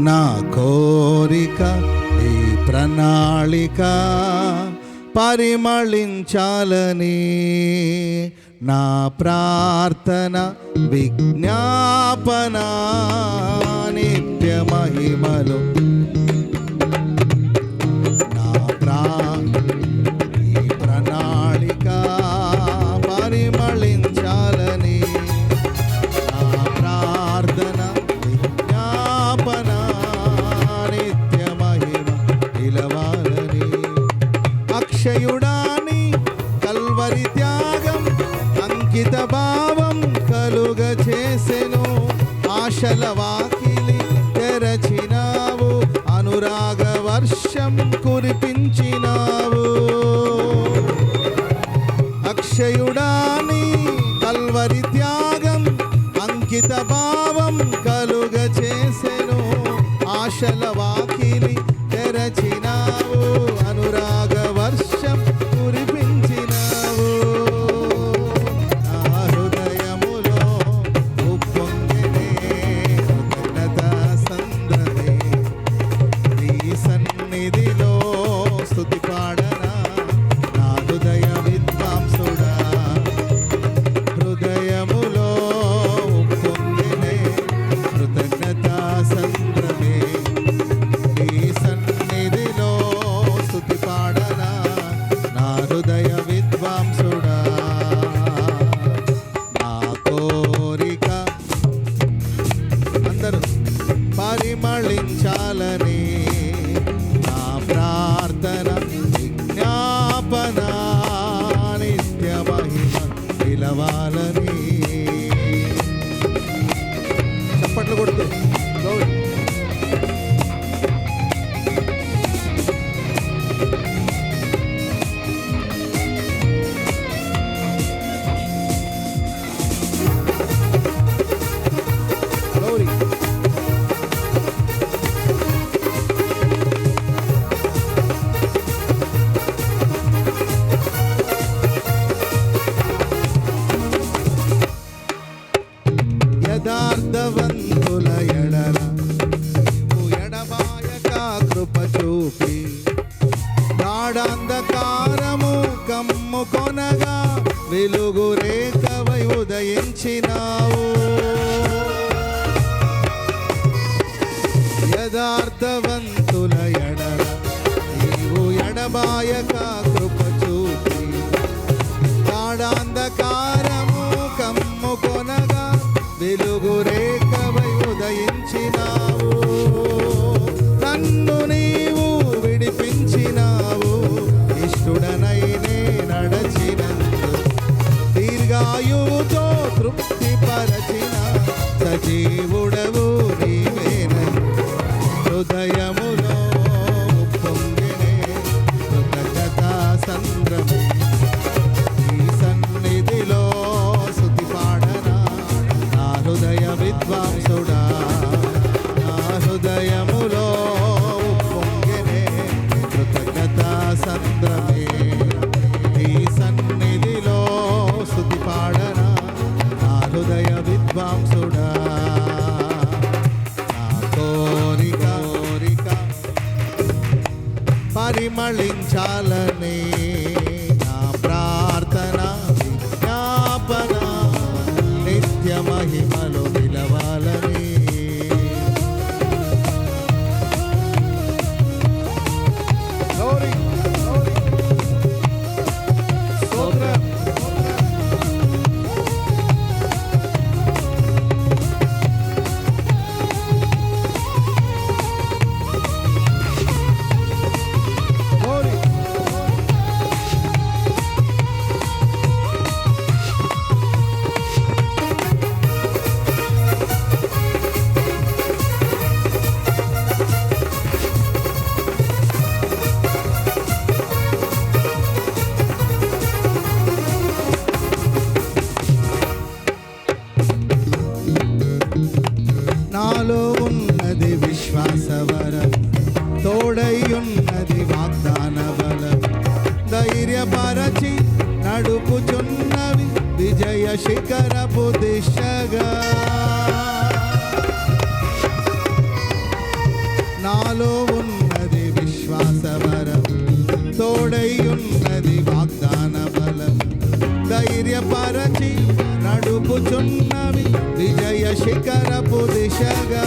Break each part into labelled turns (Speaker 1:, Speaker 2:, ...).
Speaker 1: నా కోరిక ఈ ప్రణాళిక పరిమళించాలని. నా ప్రార్థన విజ్ఞాపన నిత్య మహిమలో పరిత్యాగం అంకిత భావం కలుగ చేసెను ఆశల వాకిలి తెరచినావు అనురాగ వర్షం కురిపించినావు అక్షయుడాని కల్వరి త్యాగం అంకిత భావం కలుగ చేసెను ఆశల నడుపుచున్నవి విజయ శిఖరపు దిశగా.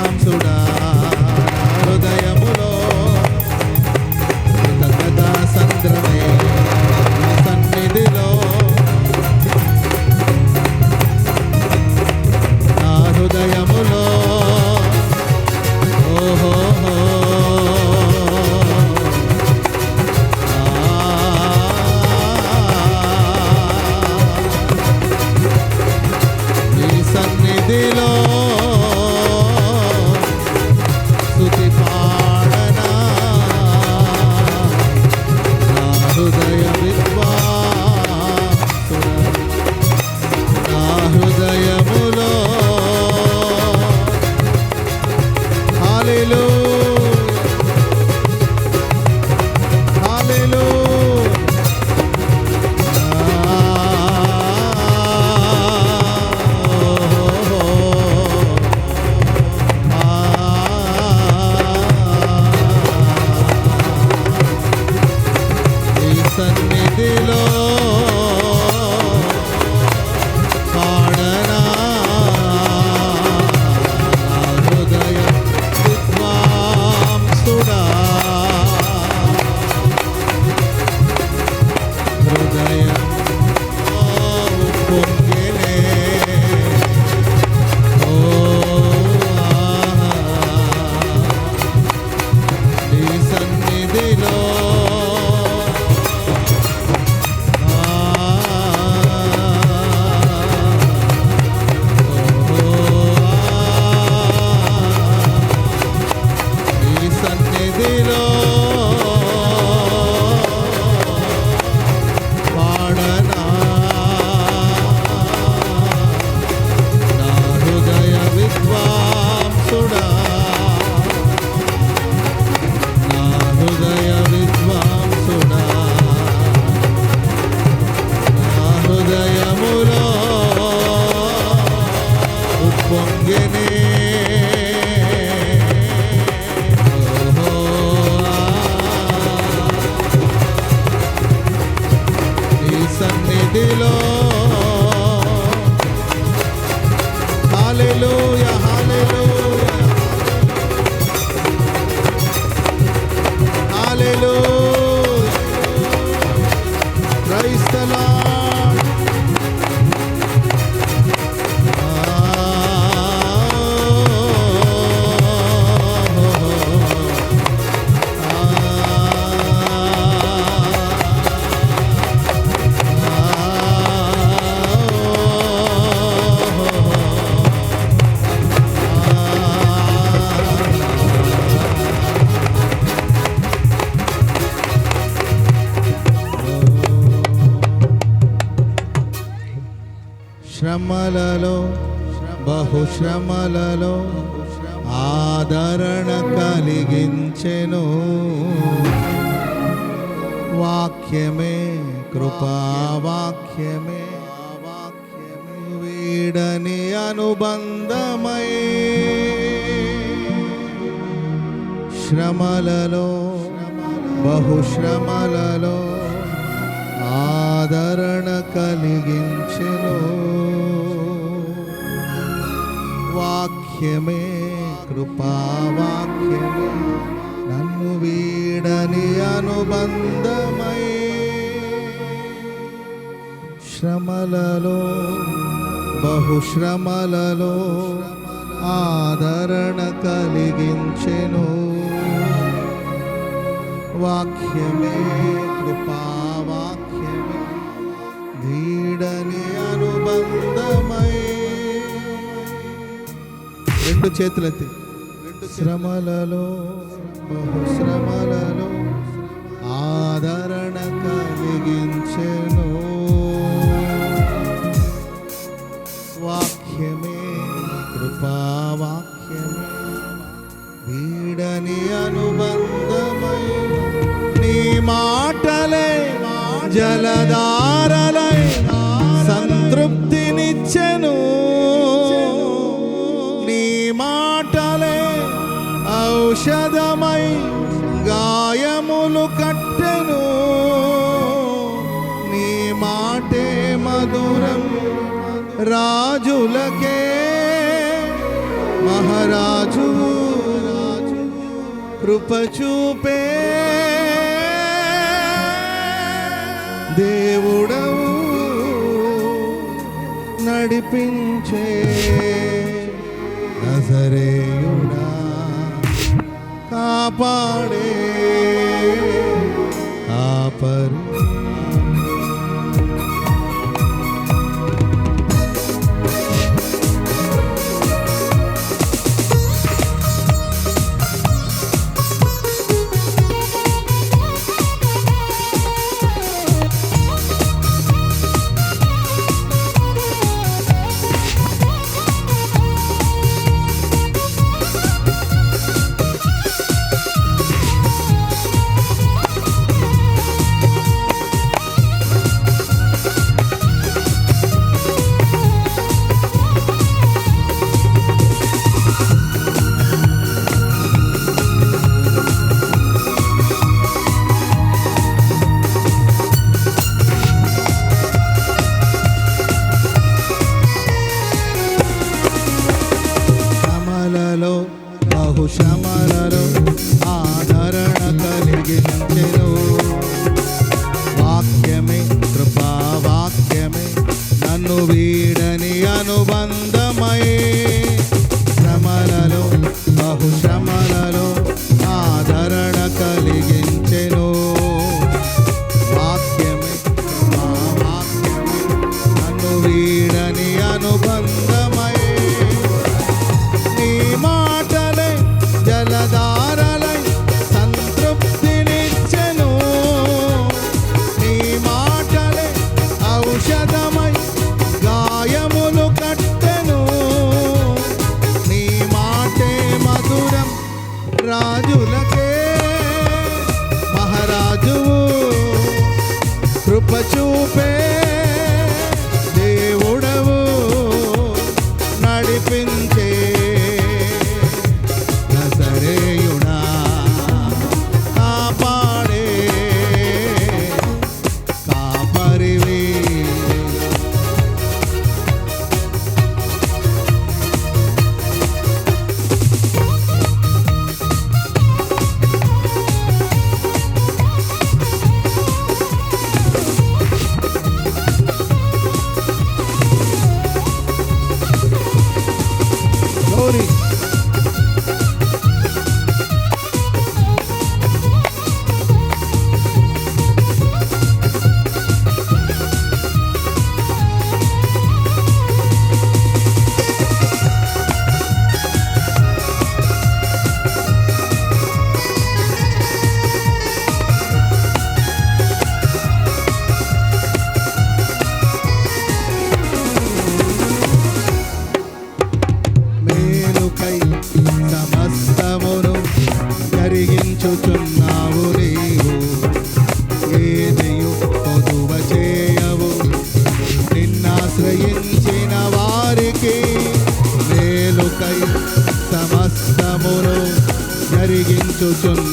Speaker 1: I'm so down. శ్రమలలో బహుశ్రమలలో ఆదరణ కలిగించెను. వాక్యమే కృపావాక్యమే వాక్యమే వీడని అనుబంధమై. శ్రమలలో బహుశ్రమలలో ఆదరణ కలిగించెను. వాక్యమే కృపావాక్యమే నన్ను వీడని అనుబంధమై. శ్రమలలో బహుశ్రమలలో ఆదరణ కలిగించెను. వాక్యమే కృపా వీడని అనుబంధమై. రెండు చేతులెత్తి శ్రమలలో బహుశ్రమలలో ఆదరణ కలిగించెను. వాక్యమే కృపావాక్యమే వీడని అనుబంధమై. నీ మాటలే జలధారలై కృప చూపే దేవుడవు నడిపించే నజరేయుడా కాపాడే జరిగించుచున్నావు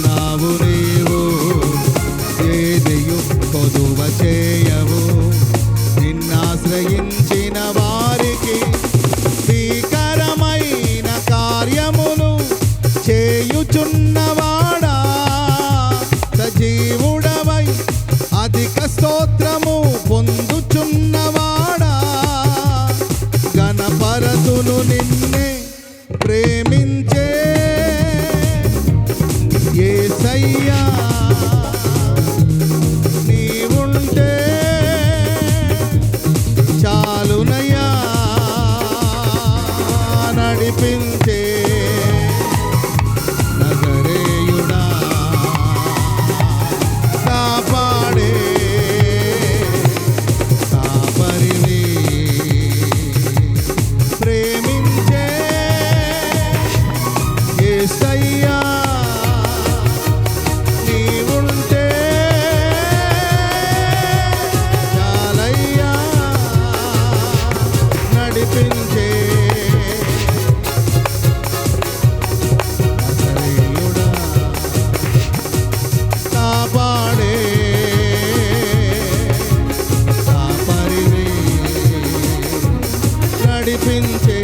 Speaker 1: నడిపించే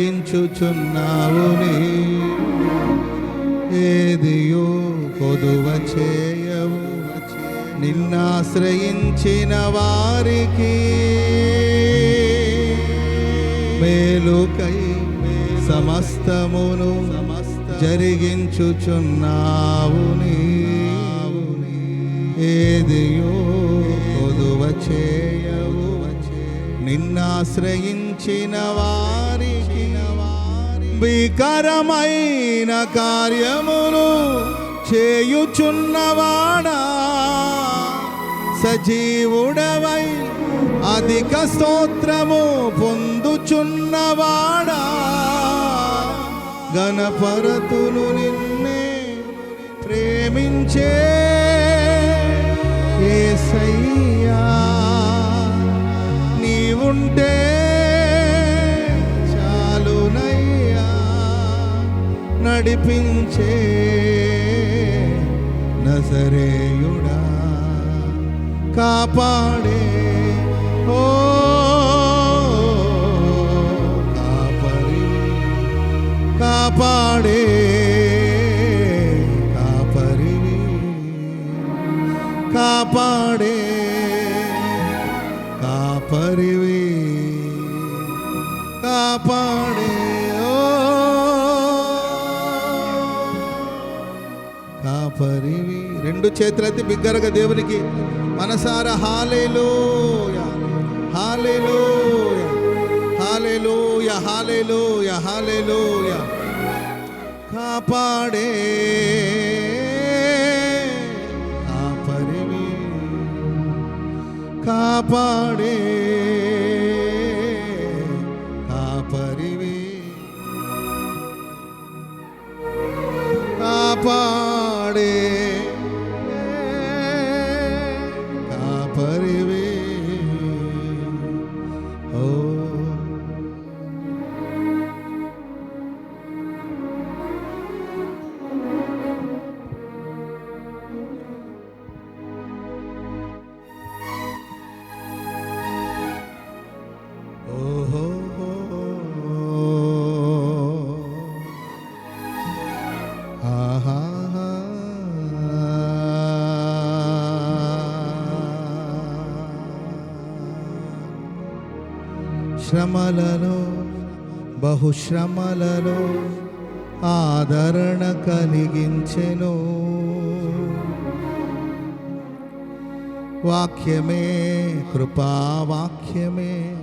Speaker 1: కలిగించుచున్నావు నీ. ఏదియో కొదువ చేయవు. నిన్నాశ్రయించిన వారికి మేలుకై సమస్తమును జరిగించుచున్నావు నీవు ఏదియో కొదువ చేయవు. నిన్నాశ్రయించిన వారి భీకరమైన కార్యమును చేయుచున్నవాడా? సజీవుడవై అధిక స్తోత్రము పొందుచున్నవాడా? గణపరతులు నిన్నే ప్రేమించే ఏసై నడిపించే నజరేయుడా కాపాడే. ఓ కాపరి కాపాడే. పరివి రెండు చేతులైతే బిగ్గరగా దేవునికి మనసార hallelujah. Hallelujah. Hallelujah hallelujah hallelujah. కాపాడే. కాపరివి కాపాడే. కాపరివి కాపా శ్రమలలో బహుశ్రమలలో ఆదరణ కలిగించెను. వాక్యమే కృపావాక్యమే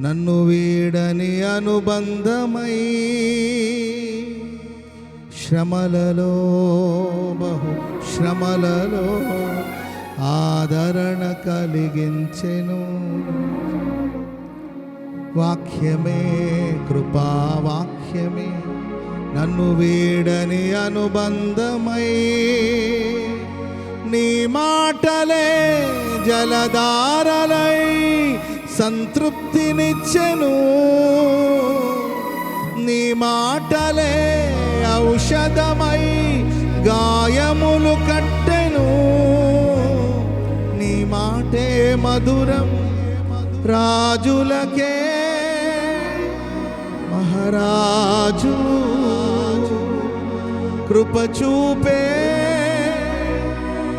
Speaker 1: నన్ను వీడని అనుబంధమై. శ్రమలలో బహు శ్రమలలో ఆదరణ కలిగించెను. వాక్యమే కృపావాక్యమే నన్ను వీడని అనుబంధమై నీ మాటలే జలధారలై సంతృప్తినిచ్చెను నీ మాటలే ఔషధమై గాయములు కట్టెను నీ మాటే మధురం రాజులకే రాజు కృప చూపే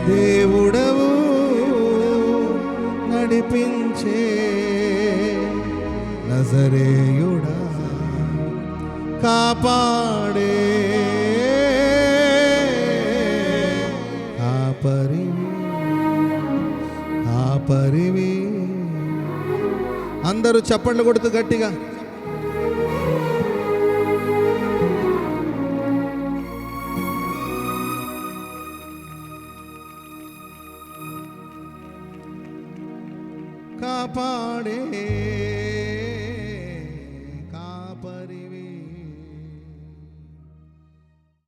Speaker 1: దేవుడవు నడిపించే నజరేయుడా కాపాడే కాపరివి కాపరివి. అందరూ చప్పట్లు కొడుతూ గట్టిగా.